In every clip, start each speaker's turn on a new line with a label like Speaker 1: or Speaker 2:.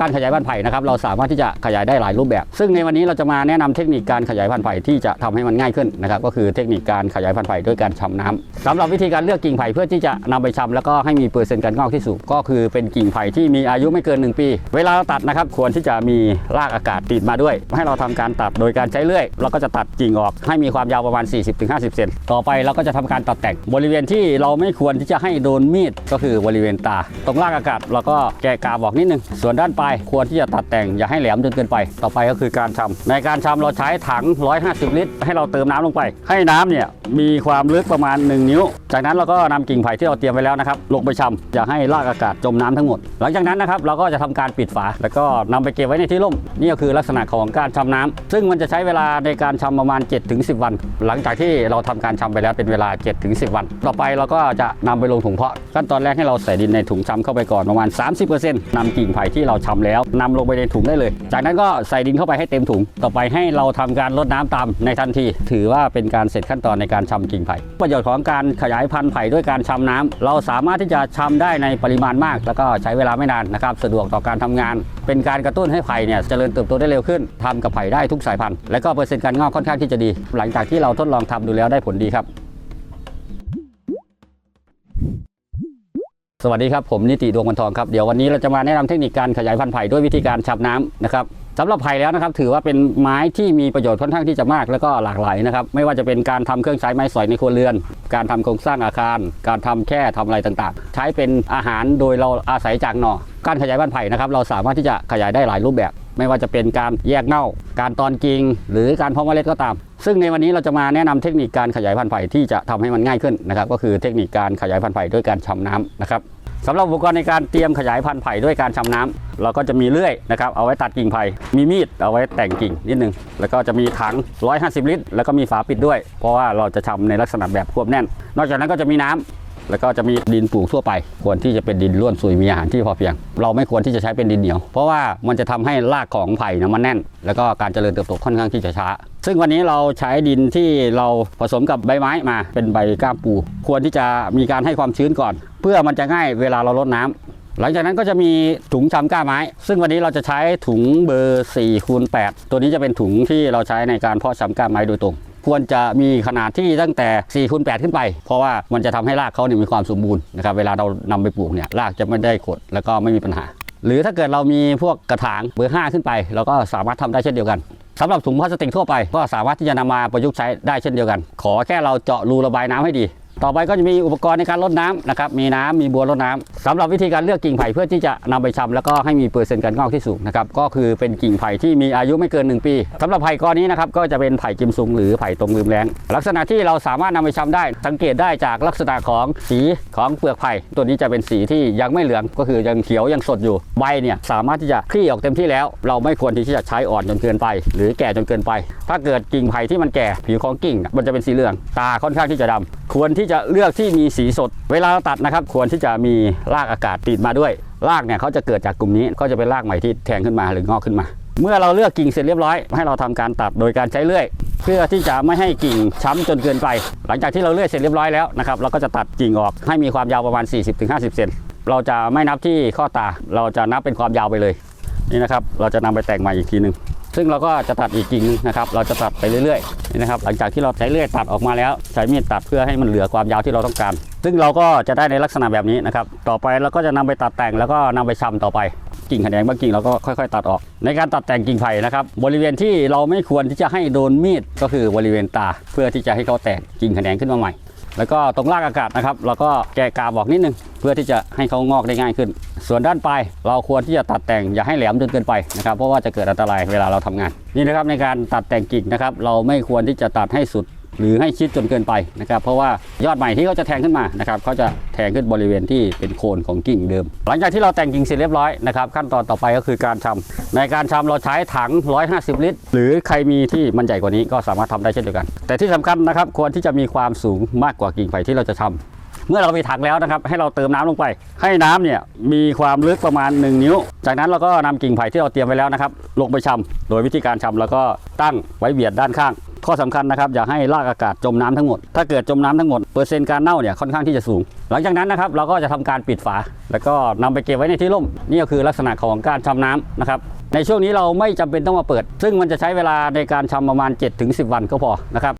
Speaker 1: การขยายพันธุ์ไผ่นะครับเราสามารถที่จะขยายได้หลายรูปแบบ ซึ่งในวันนี้เราจะมาแนะนำเทคนิคการขยายพันธุ์ไผ่ที่จะทำให้มันง่ายขึ้นนะครับก็คือเทคนิคการขยายพันธุ์ไผ่ด้วยการชำน้ำสำหรับวิธีการเลือกกิ่งไผ่เพื่อที่จะนำไปชำแล้วก็ให้มีเปอร์เซ็นต์การงอกที่สูงก็คือเป็นกิ่งไผ่ที่มีอายุไม่เกิน 1 ปี เวลาเราตัดนะครับควรที่จะมีรากอากาศติดมาด้วย ให้เราทำการตัดโดยการใช้เลื่อยเราก็จะตัดกิ่งออกให้มีความยาวประมาณ 40-50 เซนต่อไปเราก็จะทำการตัดแต่งบริเวณที่เราไม่ควรที่จะให้โดนมีดก็คือบริเวณตา ตรงรากอากาศเราก็แกะกาบอกนิดนึงส่วนด้านปลายควรที่จะตัดแต่งอย่าให้แหลมจนเกินไป ต่อไปก็คือการชำในการชำเราใช้ถัง 150 ลิตร ให้เราเติมน้ำลงไป ให้น้ำเนี่ยมีความลึกประมาณ 1 นิ้ว จากนั้นเราก็นำกิ่งไผ่ที่เราเตรียมไว้แล้วนะครับลงไปชำอย่าให้รากอากาศจมน้ำทั้งหมด หลังจากนั้นนะครับเราก็จะทำการปิดฝา แล้วก็นำไปเก็บไว้ในที่ร่มนี่ก็คือลักษณะของการชำน้ำซึ่งมันจะใช้เวลาในการชำประมาณ 7-10 วัน หลังจากที่เราทำการชำไปแล้วเป็นเวลา 7-10 วัน ต่อไปเราก็จะนำไปลงถุงเพาะขั้นตอนแรกให้เราใส่ดินในถุงชำเข้าไปก่อนประมาณ 30%นำกิ่งไผ่ที่เราชำแล้วนำลงไปในถุงได้เลย จากนั้นก็ใส่ดินเข้าไปให้เต็มถุง ต่อไปให้เราทำการรดน้ำตามในทันที ถือว่าเป็นการเสร็จขั้นตอนในการชำกิ่งไผ่ ประโยชน์ของการขยายพันธุ์ไผ่ด้วยการชำน้ำเราสามารถที่จะชำได้ในปริมาณมาก แล้วก็ใช้เวลาไม่นานนะครับ สะดวกต่อการทำงาน เป็นการกระตุ้นให้ไผ่เนี่ยเจริญเติบโตได้เร็วขึ้นทำกับไผ่ได้ทุกสายพันธุ์ และก็เปอร์เซ็นต์การงอกค่อนข้างที่จะดี หลังจากที่เราทดลองทำดูแล้วได้ผลดีครับ สวัสดีครับ ผมนิติดวงวันทองครับ เดี๋ยววันนี้เราจะมาแนะนำเทคนิคการขยายพันธุ์ไผ่ด้วยวิธีการฉับน้ำนะครับสำหรับไผ่แล้วนะครับถือว่าเป็นไม้ที่มีประโยชน์ค่อนข้างที่จะมากแล้วก็หลากหลายนะครับไม่ว่าจะเป็นการทำเครื่องใช้ไม้สอยในครัวเรือน การทำโครงสร้างอาคาร การทำแค่ทำอะไรต่างๆ ใช้เป็นอาหารโดยเราอาศัยจากหน่อการขยายพันธุ์ไผ่นะครับเราสามารถที่จะขยายได้หลายรูปแบบ ไม่ว่าจะเป็นการแยกเง่า การตอนกิ่งหรือการเพาะเมล็ดก็ตาม ซึ่งในวันนี้เราจะมาแนะนำเทคนิคการขยายพันธุ์ไผ่ที่จะทำให้มันง่ายขึ้นนะครับ ก็คือเทคนิคการขยายพันธุ์ไผ่ด้วยการชำน้ำนะครับสำหรับอุปกรณ์ในการเตรียมขยายพันธุ์ไผ่ด้วยการชำน้ำเราก็จะมีเลื่อยนะครับเอาไว้ตัดกิ่งไผ่มีมีดเอาไว้แต่งกิ่งนิดนึงแล้วก็จะมีถัง 150 ลิตร แล้วก็มีฝาปิดด้วย เพราะว่าเราจะทำในลักษณะแบบควบแน่น นอกจากนั้นก็จะมีน้ำ แล้วก็จะมีดินปลูกทั่วไป ควรที่จะเป็นดินร่วนซุยมีอาหารที่พอเพียง เราไม่ควรที่จะใช้เป็นดินเหนียว เพราะว่ามันจะทำให้รากของไผ่นะมันแน่น แล้วก็การเจริญเติบโตค่อนข้างที่จะช้า ซึ่งวันนี้เราใช้ดินที่เราผสมกับใบไม้มาเป็นใบก้ามปู ควรที่จะมีการให้ความชื้นก่อน เพื่อมันจะง่ายเวลาเรารดน้ำหลังจากนั้นก็จะมีถุงชำก้าไม้ ซึ่งวันนี้เราจะใช้ถุงเบอร์4คูณ8ตัวนี้จะเป็นถุงที่เราใช้ในการเพาะชำก้าไม้โดยตรง ควรจะมีขนาดที่ตั้งแต่4คูณ8ขึ้นไป เพราะว่ามันจะทำให้รากเขาเนี่ยมีความสมบูรณ์นะครับเวลาเรานำไปปลูกเนี่ยรากจะไม่ได้ขดแล้วก็ไม่มีปัญหา หรือถ้าเกิดเรามีพวกกระถางเบอร์5ขึ้นไป เราก็สามารถทำได้เช่นเดียวกันสำหรับถุงพลาสติกทั่วไปก็สามารถที่จะนำมาประยุกต์ใช้ได้เช่นเดียวกัน ขอแค่เราเจาะรูระบายน้ำให้ดี ต่อไปก็จะมีอุปกรณ์ในการรดน้ำนะครับ มีน้ำมีบัวรดน้ำสำหรับวิธีการเลือกกิ่งไผ่เพื่อที่จะนำไปชำแล้วก็ให้มีเปอร์เซ็นต์การงอกที่สูงนะครับ ก็คือเป็นกิ่งไผ่ที่มีอายุไม่เกิน 1 ปีสำหรับไผ่กอนี้นะครับก็จะเป็นไผ่กิมซุงหรือไผ่ตรงลืมแรงลักษณะที่เราสามารถนำไปชำได้ สังเกตได้จากลักษณะของสีของเปลือกไผ่ตัวนี้จะเป็นสีที่ยังไม่เหลืองก็คือยังเขียวยังสดอยู่ใบเนี่ยสามารถที่จะคลี่ออกเต็มที่แล้ว เราไม่ควรที่จะใช้อ่อนจนเกินไป หรือแก่จนเกินไป ถ้าเกิดกิ่งไผ่ที่มันแก่ผิวของกิ่ง มันจะเป็นสีเหลืองตาค่อนข้างที่จะดำควรที่จะเลือกที่มีสีสด เวลาเราตัดนะครับ ควรที่จะมีรากอากาศติดมาด้วย รากเนี่ยเขาจะเกิดจากกลุ่มนี้ก็จะเป็นรากใหม่ที่แทงขึ้นมาหรืองอกขึ้นมา เมื่อเราเลือกกิ่งเสร็จเรียบร้อย ให้เราทำการตัดโดยการใช้เลื่อยเพื่อที่จะไม่ให้กิ่งช้ำจนเกินไป หลังจากที่เราเลื่อยเสร็จเรียบร้อยแล้วนะครับเราก็จะตัดกิ่งออกให้มีความยาวประมาณ 40-50 เซนเราจะไม่นับที่ข้อตา เราจะนับเป็นความยาวไปเลยนี่นะครับ เราจะนำไปแต่งใหม่อีกทีหนึ่ง ซึ่งเราก็จะตัดอีกกิ่งนะครับ เราจะตัดไปเรื่อยๆนะครับ หลังจากที่เราใช้เลื่อยตัดออกมาแล้ว ใช้มีดตัดเพื่อให้มันเหลือความยาวที่เราต้องการ ซึ่งเราก็จะได้ในลักษณะแบบนี้นะครับ ต่อไปเราก็จะนำไปตัดแต่งแล้วก็นำไปชำต่อไป กิ่งแขนงบางกิ่งเราก็ค่อยๆ ตัดออก ในการตัดแต่งกิ่งไผ่นะครับ บริเวณที่เราไม่ควรที่จะให้โดนมีดก็คือบริเวณตา เพื่อที่จะให้เขาแตกกิ่งแขนงขึ้นมาใหม่ แล้วก็ตรงรากอากาศนะครับ เราก็แกะกาบออกนิดนึง เพื่อที่จะให้เขางอกได้ง่ายขึ้น ส่วนด้านปลายเราควรที่จะตัดแต่งอย่าให้แหลมจนเกินไปนะครับเพราะว่าจะเกิดอันตรายเวลาเราทำงาน นี่นะครับในการตัดแต่งกิ่งนะครับ เราไม่ควรที่จะตัดให้สุด หรือให้ชิดจนเกินไปนะครับเพราะว่ายอดใหม่ที่เขาจะแทงขึ้นมานะครับเขาจะแทงขึ้นบริเวณที่เป็นโคนของกิ่งเดิม หลังจากที่เราแต่งกิ่งเสร็จเรียบร้อยนะครับขั้นตอนต่อไปก็คือการชำในการชำเราใช้ถัง 150 ลิตร หรือใครมีที่มันใหญ่กว่านี้ก็สามารถทำได้เช่นเดียวกัน แต่ที่สำคัญนะครับควรที่จะมีความสูงมากกว่ากิ่งไผ่ที่เราจะชำเมื่อเรามีถังแล้วนะครับให้เราเติมน้ำลงไป ให้น้ำเนี่ยมีความลึกประมาณ 1 นิ้ว จากนั้นเราก็นำกิ่งไผ่ที่เราเตรียมไว้แล้วนะครับ ลงไปชำโดยวิธีการชำแล้วก็ตั้งไว้เบียดด้านข้าง ข้อสำคัญนะครับอย่าให้รากอากาศจมน้ำทั้งหมด ถ้าเกิดจมน้ำทั้งหมดเปอร์เซ็นต์การเน่าเนี่ยค่อนข้างที่จะสูง หลังจากนั้นนะครับเราก็จะทำการปิดฝา แล้วก็นำไปเก็บไว้ในที่ร่ม นี่ก็คือลักษณะของการชำน้ำนะครับในช่วงนี้เราไม่จำเป็นต้องมาเปิด ซึ่งมันจะใช้เวลาในการชำประมาณ 7-10 วันก็พอนะครับ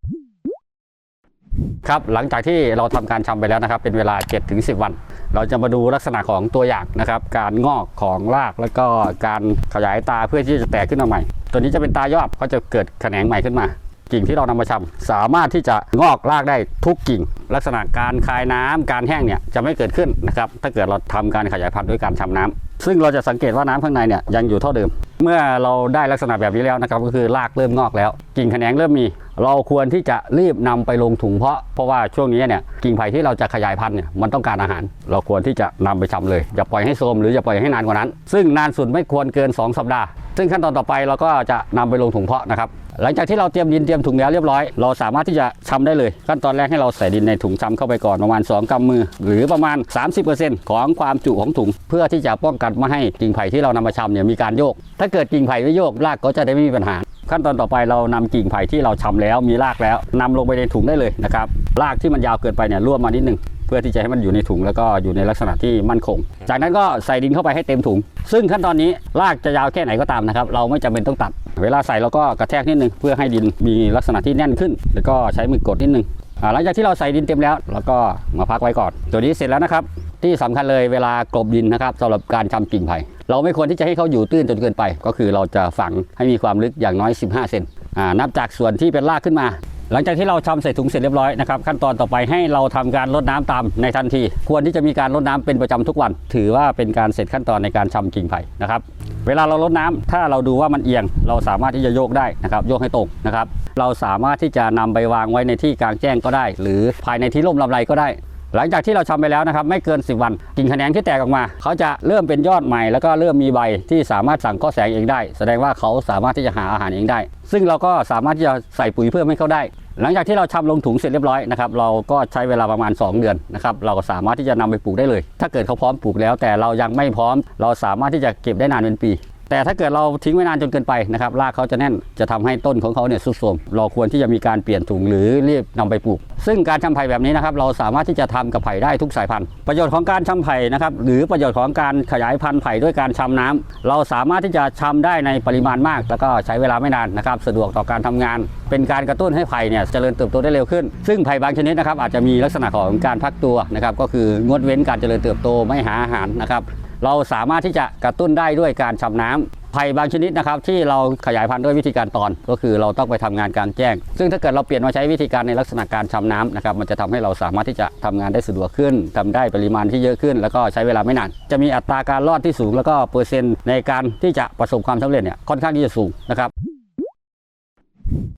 Speaker 1: ครับหลังจากที่เราทำการชำไปแล้วนะครับ เป็นเวลา 7-10 วัน เราจะมาดูลักษณะของตัวอย่างนะครับ การงอกของรากแล้วก็การขยายตาเพื่อที่จะแตกขึ้นมาใหม่ ตัวนี้จะเป็นตายอดก็จะเกิดแขนงใหม่ขึ้นมา กิ่งที่เรานำมาชำสามารถที่จะงอกรากได้ทุกกิ่ง ลักษณะการคายน้ำการแห้งเนี่ยจะไม่เกิดขึ้นนะครับถ้าเกิดเราทำการขยายพันธุ์ด้วยการชำน้ำซึ่งเราจะสังเกตว่าน้ำข้างในเนี่ยยังอยู่เท่าเดิม เมื่อเราได้ลักษณะแบบนี้แล้วนะครับก็คือรากเริ่มงอกแล้ว กิ่งแขนงเริ่มมี เราควรที่จะรีบนำไปลงถุงเพาะเพราะว่าช่วงนี้เนี่ยกิ่งไผ่ที่เราจะขยายพันธุ์เนี่ยมันต้องการอาหาร เราควรที่จะนำไปชำเลยอย่าปล่อยให้โทรมหรืออย่าปล่อยให้นานกว่านั้น ซึ่งนานสุดไม่ควรเกิน 2 สัปดาห์ ซึ่งขั้นตอนต่อไปเราก็จะนำไปลงถุงเพาะนะครับหลังจากที่เราเตรียมดินเตรียมถุงแล้วเรียบร้อย เราสามารถที่จะชำได้เลย ขั้นตอนแรกให้เราใส่ดินในถุงชำเข้าไปก่อนประมาณ 2กำมือ หรือประมาณ 30%ของความจุของถุง เพื่อที่จะป้องกันไม่ให้กิ่งไผ่ที่เรานำมาชำเนี่ยมีการโยก ถ้าเกิดกิ่งไผ่ไม่โยกรากก็จะได้ไม่มีปัญหา ขั้นตอนต่อไปเรานำกิ่งไผ่ที่เราชำแล้วมีรากแล้วนำลงไปในถุงได้เลยนะครับรากที่มันยาวเกินไปเนี่ยร่วมมานิดนึง พื่อที่จะให้มันอยู่ในถุงแล้วก็อยู่ในลักษณะที่มั่นคง จากนั้นก็ใส่ดินเข้าไปให้เต็มถุง ซึ่งขั้นตอนนี้รากจะยาวแค่ไหนก็ตามนะครับ เราไม่จำเป็นต้องตัด เวลาใส่เราก็กระแทกนิดนึงเพื่อให้ดินมีลักษณะที่แน่นขึ้น แล้วก็ใช้มือกดนิดนึงอ่าหลังจากที่เราใส่ดินเต็มแล้วเราก็มาพักไว้ก่อน ตัวนี้เสร็จแล้วนะครับ ที่สำคัญเลยเวลากลบดินนะครับสำหรับการชำกิ่งไผ่เราไม่ควรที่จะให้เขาอยู่ตื้นจนเกินไป ก็คือเราจะฝังให้มีความลึกอย่างน้อย 15 เซนอ่านับจากส่วนที่เป็นรากขึ้นมา หลังจากที่เราชำใส่ถุงเสร็จเรียบร้อยนะครับขั้นตอนต่อไปให้เราทำการรดน้ำตามในทันที ควรที่จะมีการรดน้ำเป็นประจำทุกวัน ถือว่าเป็นการเสร็จขั้นตอนในการชำกิ่งไผ่นะครับเวลาเรารดน้ำถ้าเราดูว่ามันเอียง เราสามารถที่จะโยกได้นะครับโยกให้ตรงนะครับเราสามารถที่จะนำไปวางไว้ในที่กลางแจ้งก็ได้ หรือภายในที่ร่มลำไรก็ได้หลังจากที่เราชำไปแล้วนะครับไม่เกิน 10 วันกิ่งแขนงที่แตกออกมา เขาจะเริ่มเป็นยอดใหม่ แล้วก็เริ่มมีใบที่สามารถสั่งข้อแสงเองได้ แสดงว่าเขาสามารถที่จะหาอาหารเองได้ ซึ่งเราก็สามารถที่จะใส่ปุ๋ยเพิ่มให้เขาได้ หลังจากที่เราชำลงถุงเสร็จเรียบร้อยนะครับเราก็ใช้เวลาประมาณ 2 เดือนนะครับเราสามารถที่จะนำไปปลูกได้เลย ถ้าเกิดเขาพร้อมปลูกแล้ว แต่เรายังไม่พร้อม เราสามารถที่จะเก็บได้นานเป็นปี แต่ถ้าเกิดเราทิ้งไว้นานจนเกินไปนะครับรากเขาจะแน่นจะทำให้ต้นของเขาเนี่ยสุดโทรมเราควรที่จะมีการเปลี่ยนถุงหรือรีบนำไปปลูก ซึ่งการชำไผ่แบบนี้นะครับเราสามารถที่จะทำกับไผ่ได้ทุกสายพันธุ์ ประโยชน์ของการชำไผ่นะครับหรือประโยชน์ของการขยายพันธุ์ไผ่ด้วยการชำน้ำเราสามารถที่จะชำได้ในปริมาณมาก แล้วก็ใช้เวลาไม่นานนะครับสะดวกต่อการทำงาน เป็นการกระตุ้นให้ไผ่เนี่ยเจริญเติบโตได้เร็วขึ้น ซึ่งไผ่บางชนิดนะครับอาจจะมีลักษณะของการพักตัวนะครับก็คืองดเว้นการเจริญเติบโตไม่หาอาหารนะครับ เราสามารถที่จะกระตุ้นได้ด้วยการชำน้ำไผ่บางชนิดนะครับที่เราขยายพันธุ์ด้วยวิธีการตอน ก็คือเราต้องไปทำงานการแจ้ง ซึ่งถ้าเกิดเราเปลี่ยนมาใช้วิธีการในลักษณะการชำน้ำนะครับมันจะทำให้เราสามารถที่จะทำงานได้สะดวกขึ้นทำได้ปริมาณที่เยอะขึ้น แล้วก็ใช้เวลาไม่นาน จะมีอัตราการรอดที่สูง แล้วก็เปอร์เซ็นต์ในการที่จะประสบความสำเร็จเนี่ยค่อนข้างที่จะสูงนะครับ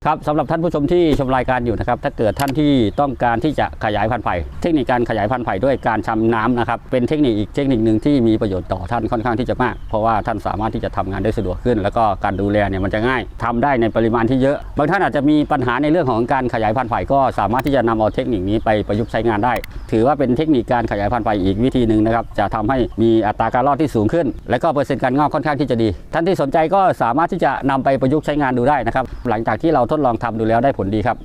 Speaker 1: ครับสำหรับท่านผู้ชมที่ชมรายการอยู่นะครับถ้าเกิดท่านที่ต้องการที่จะขยายพันธุ์ไผ่เทคนิคการขยายพันธุ์ไผ่ด้วยการชำน้ำนะครับเป็นเทคนิคอีกเทคนิคหนึ่งที่มีประโยชน์ต่อท่านค่อนข้างที่จะมาก เพราะว่าท่านสามารถที่จะทำงานได้สะดวกขึ้น แล้วก็การดูแลเนี่ยมันจะง่ายทำได้ในปริมาณที่เยอะ บางท่านอาจจะมีปัญหาในเรื่องของการขยายพันธุ์ไผ่ก็สามารถที่จะนำเอาเทคนิคนี้ไปประยุกต์ใช้งานได้ ถือว่าเป็นเทคนิคการขยายพันธุ์ไผ่อีกวิธีหนึ่งนะครับจะทำให้มีอัตราการรอดที่สูงขึ้น และก็เปอร์เซ็นต์การงอกค่อนข้างที่จะดี ท่านที่สนใจก็สามารถที่จะนำไปประยุกต์ใช้งานดูได้นะครับหลังจากที่เราทดลองทำดูแล้วได้ผลดีครับ